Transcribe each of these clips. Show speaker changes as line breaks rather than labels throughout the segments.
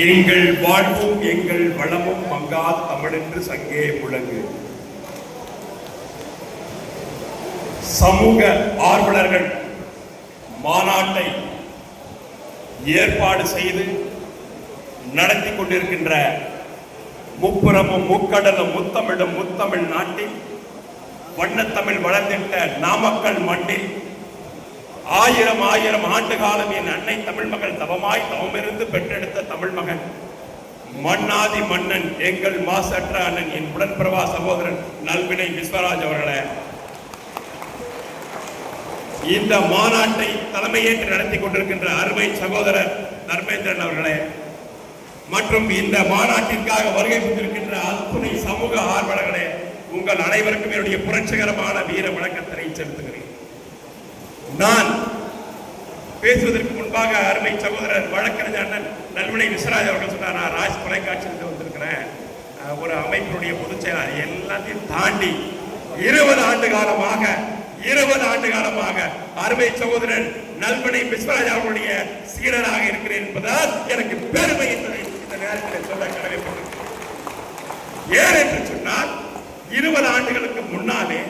எங்கள் வாழ்வும் எங்கள் வளமும் மங்கா தமிழென்று சங்கே முழங்கு. சமூக ஆர்வலர்கள் மாநாட்டை ஏற்பாடு செய்து நடத்தி கொண்டிருக்கின்ற முப்புறமும் முக்கடலும் முத்தமிழும் முத்தமிழ் நாட்டில் வண்ணத்தமிழ் வளர்ந்திட்ட நாமக்கல் மண்ணில் ஆயிரம் ஆயிரம் ஆண்டு காலம் என் அன்னை தமிழ் மகள் தவமாய் தவமிருந்து பெற்றெடுத்த தமிழ் மகன். மன்னாதி மன்னன் எங்கள் மாசற்ற அண்ணன் என் உடன்பிரவா சகோதரன் நல்வினை விஸ்வராஜ் அவர்களே. இந்த மாநாட்டை தலைமையேற்று நடத்தி கொண்டிருக்கின்ற அருமை சகோதரர் தர்மேந்திரன் அவர்களே மற்றும் இந்த மாநாட்டிற்காக வருகை புரிந்திருக்கின்ற அத்துணை சமூக ஆர்வலர்களே உங்கள் அனைவருக்கும் என்னுடைய புரட்சிகரமான வீர வணக்கத்தினை செலுத்துகிறேன். நான் பேசுவதற்கு முன்பாக அருமை சகோதரர் வழக்கறிஞர் அண்ணன் நல்வினை விஸ்வராஜ் அவர்கள் சொன்னார் நான் ராஜ் தொலைக்காட்சியிலிருந்து வந்திருக்கிறேன். ஒரு அமைப்பினுடைய பொதுச் செயலாளர். எல்லாத்தையும் தாண்டி இருபது ஆண்டு காலமாக இருபது ஆண்டு காலமாக அருமை சகோதரன் நல்வினை விஸ்வராஜ் அவர்களுடைய சீடராக இருக்கிறேன் என்பதால் எனக்கு பெருமை இந்த நேரத்தில் சொல்ல கடமைப்பட்டிருக்கிறேன். ஏன் என்று சொன்னால் இருபது ஆண்டுகளுக்கு முன்னாலே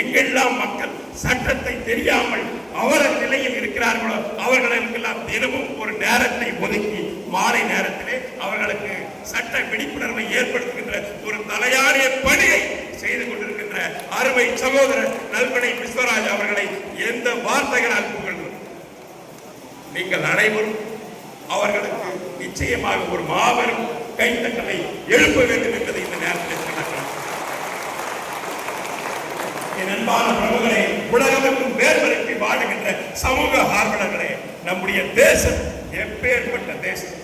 எங்கெல்லாம் மக்கள் சட்டத்தை தெரியாமல் அவரது நிலையில் இருக்கிறார்களோ அவர்களுக்கெல்லாம் தினமும் ஒரு நேரத்தை ஒதுக்கி மாலை நேரத்திலே அவர்களுக்கு சட்ட விழிப்புணர்வை ஏற்படுத்துகின்ற ஒரு தலையாரிய பணியை செய்து கொண்டிருக்கின்ற அருமை சகோதரர் நல்வனை விஸ்வராஜ் அவர்களை எந்த வார்த்தைகளால் புகழ்கிறோம் நீங்கள் அனைவரும் அவர்களுக்கு நிச்சயமாக ஒரு மாபெரும் கைத்தட்டலை எழுப்ப வேண்டும் என்பதை இந்த நேரத்தில் சொல்லுகிறேன் என் அன்பான பிரபுகளை உலகமெங்கும் வேர்வரைக்கு வாழுகின்ற சமூக ஆர்வலர்களே நம்முடைய தேசம் எப்பேற்பட்ட தேசம்?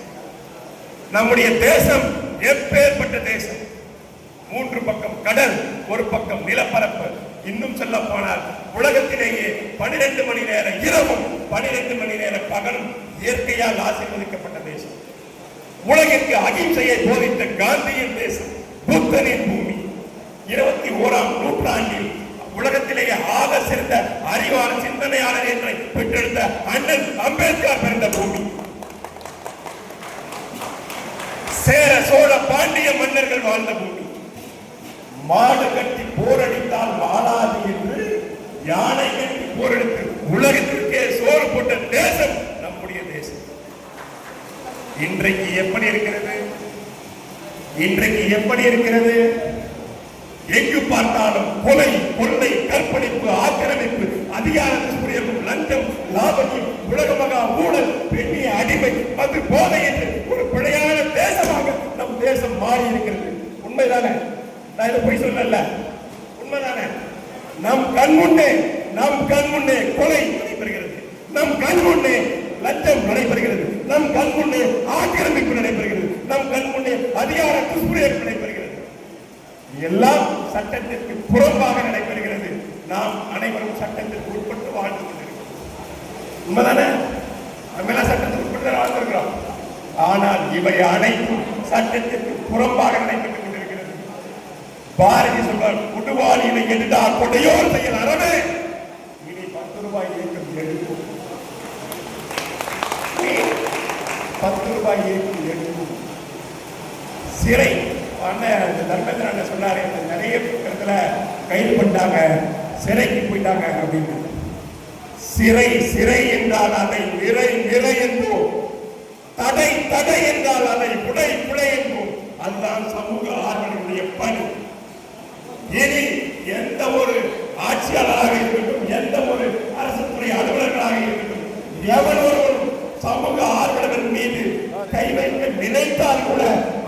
நம்முடைய தேசம் எப்பேற்பட்ட தேசம்? மூன்று பக்கம் கடல் ஒரு பக்கம் நிலப்பரப்பு. இன்னும் சொல்ல போனால் உலகத்திலேயே பனிரெண்டு மணி நேர இரவும் பனிரெண்டு மணி நேர பகலும் இயற்கையால் ஆசீர்வதிக்கப்பட்ட தேசம். உலகிற்கு அகிம்சையை போதித்த காந்தியின் தேசம் புத்தனின் பிறந்த அண்ணன் அம்பேத்கர் பிறந்த பூமி. சேர சோழ பாண்டிய மன்னர்கள் வாழ்ந்த பூமி. மாடு கட்டி போரடித்தால் வாழாது என்று யானை கட்டி போரடித்து உலகத்திற்கே சோறு போட்ட தேசம் நம்முடைய தேசம். இன்றைக்கு எப்படி இருக்கிறது? இன்றைக்கு எப்படி இருக்கிறது? எங்கு பார்த்தாலும் கொலை கொள்ளை கற்பழிப்பு ஆக்கிரமிப்பு அதிகார லஞ்சம் லாபம் உலக மகா ஊழல் பெண்ணிய அடிமை அது போதை என்று ஒரு பிழையான தேசமாக நம் தேசம் மாறி இருக்கிறது உண்மைதானே? நான் இதை போய் சொல்லல. உண்மைதானே? நம் கண் முன்னே நம் கண் முன்னே கொலை நடைபெறுகிறது. நம் கண் முன்னே லஞ்சம் நடைபெறுகிறது. நம் கண் முன்னே ஆக்கிரமிப்பு நடைபெறுகிறது. நம் கண் முன்னே அதிகார துஷ்பிரயோகம் நடைபெறுகிறது. எல்லாம் சட்டத்திற்கு புறம்பாக நடைபெறுகிறது. சட்டங்களுக்கு உட்பட்டு வாழ்ந்து கொண்டிருக்கிறோம் உண்மைதானே? தமிழக சட்டத்துக்கு உட்பட்டு வாழ்ந்திருக்கிறோம். ஆனால் இவை அனைத்தும் சட்டத்திற்கு புறம்பாக நடைபெற்றுக் கொண்டிருக்கிறது. பாரதி சொல்வார் குடுவாளியினை எடுத்தால் கொடையோர் செயல் அறவே. இனி பத்து ரூபாய் இயக்கம் எடுப்போம். பத்து ரூபாய் இயக்கம் எடுப்போம். சிறை அண்ணன் இந்த தர்மேந்திர அண்ணன் நிறைய இடத்துல கைது பண்ணிட்டாங்க. சிறைக்கு போயிட்டாங்க அப்படின்னு. சிறை சிறை என்றால் அதை நிறை நிறை என்போம். தடை தடை என்றால் அதை புடை புடை என்போம். அதுதான் சமூக ஆர்வலுடைய பணி. இனி எந்த ஒரு ஆட்சியாளராக இருக்கட்டும் எந்த ஒரு அரசு துறை அலுவலர்களாக இருக்கட்டும் எவன் சமூக ஆர்வலர்கள் மீது கை வைக்க நினைத்தால் கூட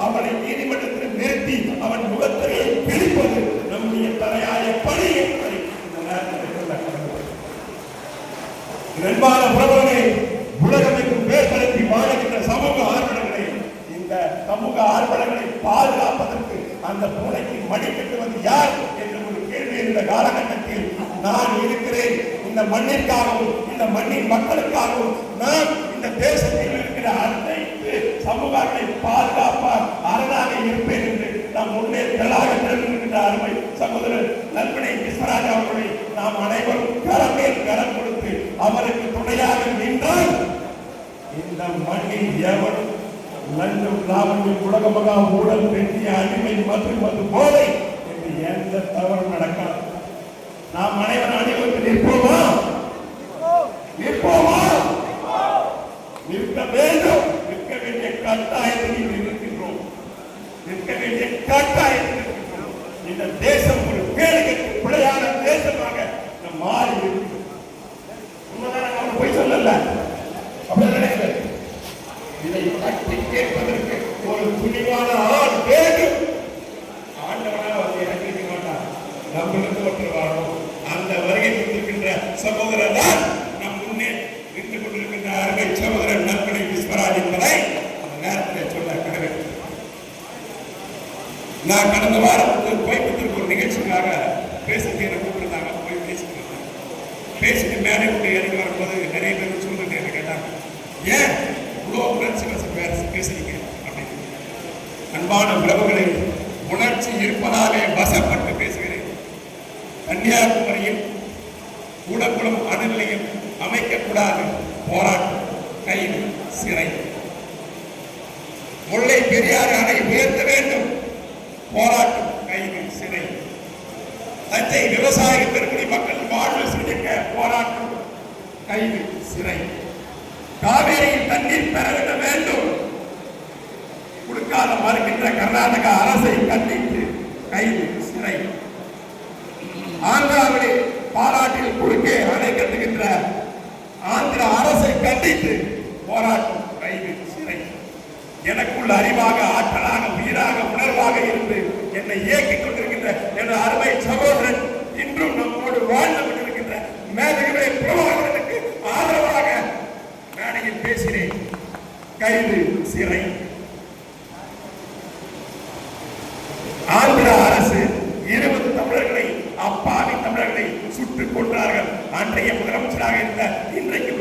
அவனை நீதிமன்றத்தில் நிறுத்தி அவன் முகத்திரையை பிடிப்பது நம்முடைய தலையாய பணி என்பதை இந்த நேரத்தில் சொல்ல கடமைப்பட்டிருக்கிறேன். அன்பான பிரபலமே உலகமைக்கும் பேர்படுத்தி வாழுகின்ற சமூக ஆர்வலர்களை இந்த சமூக ஆர்வலர்களை பாதுகாப்பதற்கு அந்த பூனைக்கு மணி கட்டுவது யார் என்று ஒரு கேள்வி இந்த காலகட்டத்தில் நான் இருக்கிறேன். இந்த மண்ணிற்காகவும் இந்த மண்ணின் மக்களுக்காகவும் நான் இந்த தேசத்தில் இருக்கிற அனைத்து சமூகங்களை பாதுகாப்பார் அரணாக இருப்பேன் என்று நாம் முன்னே தெளாக திறந்திருக்கின்ற அருமை சகோதரர் நல்வினை விஸ்வராஜ் அவர்களை நாம் அனைவரும் கரமேல் கரம் கொடுத்து அவருக்கு துணையாக நின்றால் இந்த மண்ணில் எவரும் லஞ்சம் லாபம் உலக ஊழல் பெரிய அடிமை மது போதை என்று எந்த தவறும் நடக்காது. நாம் அனைவரும் அணிவகுத்து நிற்போமா நிற்க வேண்டும் நிற்க வேண்டிய கட்டாயத்தில் இருக்கின்றோம் நிற்க வேண்டிய கட்டாயத்தில் இருக்கின்றோம் இந்த தேசம் ஒரு பேருகற்கு பிழையான தேசமாக நம் மாறி இருக்கிறோம் உண்மைதானே அவங்க போய் சொல்லல அப்படிதான் நினைக்கிறேன் இதை தட்டி கேட்பதற்கு ஒரு துணிவான ஆள் வேண்டும் ஆண்டவனா வந்து இறங்கிக்க மாட்டான் நம்மளுக்கு ஒருத்தர் வரணும் அந்த வருகை கொண்டிருக்கின்ற சகோதரர் தான் நம் முன்னே நின்று கொண்டிருக்கின்ற அருமை சகோதரர் நற்பணி விஸ்வராஜ் என்பதை அந்த நேரத்தில் சொல்ல கடமை நான் கடந்த வாரத்துக்கு கோயம்புத்தூருக்கு ஒரு நிகழ்ச்சிக்காக பேசுறதுக்கு என்ன கூப்பிட்டுருந்தாங்க. போய் பேசிட்டு இருந்தேன் பேசிட்டு மேலே விட்டு இறங்கி வரும்போது நிறைய பேர் சொல்லிட்டு என்ன கேட்டாங்க ஏன் இவ்வளோ உணர்ச்சி வசம் பேச பேசுறீங்க? அப்படின்னு. அன்பான உறவுகளை உணர்ச்சி இருப்பதாலே வசப்பட்டு பேசுகிறேன். கன்னியாகுமரியில் கூடக்குளம் அணுநிலையம் அமைக்கக்கூடாது போராட்டம் கைது சிறை. முல்லை பெரியாறு அணை உயர்த்த வேண்டும் போராட்டம் கைது சிறை தஞ்சை விவசாய பெருங்குடி மக்கள் வாழ்வு சிந்திக்க போராட்டம் கைது சிறை. காவேரியில் தண்ணீர் பெற வேண்டும். கொடுக்காத மறுக்கின்ற கர்நாடக அரசை கண்டித்து கைது சிறை. ஆந்திராவிலே பாராட்டில் குறுக்கே அணை கட்டுகின்ற ஆந்திர அரசை கண்டித்து போராட்டம் கைது சிறை. எனக்குள் அறிவாக ஆற்றலாக உயிராக உணர்வாக இருந்து என்னை இயக்கிக் கொண்டிருக்கின்ற என் அருமை சகோதரன் இன்றும் நம்மோடு வாழ்ந்து கொண்டிருக்கின்ற மேதகவே பிரபாகரனுக்கு ஆதரவாக மேடையில் பேசினேன். கைது சிறை.